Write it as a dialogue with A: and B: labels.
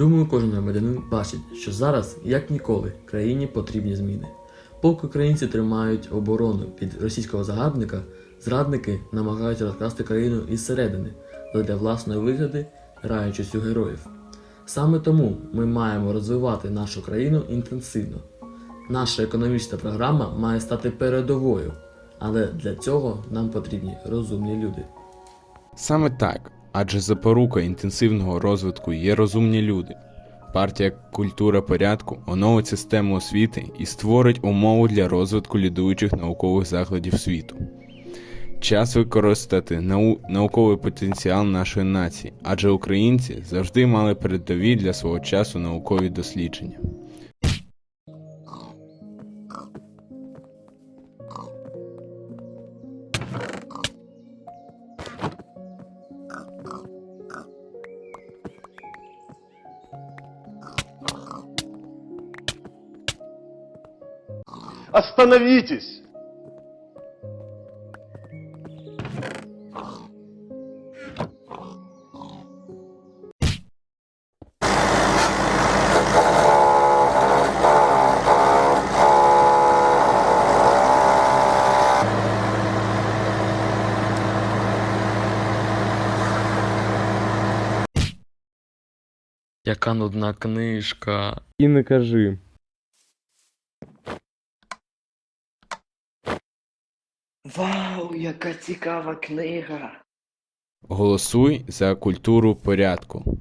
A: Думаю, кожен громадянин бачить, що зараз, як ніколи, країні потрібні зміни. Поки українці тримають оборону від російського загарбника, зрадники намагаються розкрасти країну із середини, для власної вигоди, граючись у героїв. Саме тому ми маємо розвивати нашу країну інтенсивно. Наша економічна програма має стати передовою, але для цього нам потрібні розумні люди.
B: Саме так, адже запорука інтенсивного розвитку є розумні люди. Партія Культура порядку оновить систему освіти і створить умови для розвитку лідуючих наукових закладів світу. Час використати нау... науковий потенціал нашої нації, адже українці завжди мали передові для свого часу наукові дослідження.
C: Остановитесь!
A: Яка нудна книжка.
B: І не кажи.
D: Вау, яка цікава книга!
B: Голосуй за культуру порядку.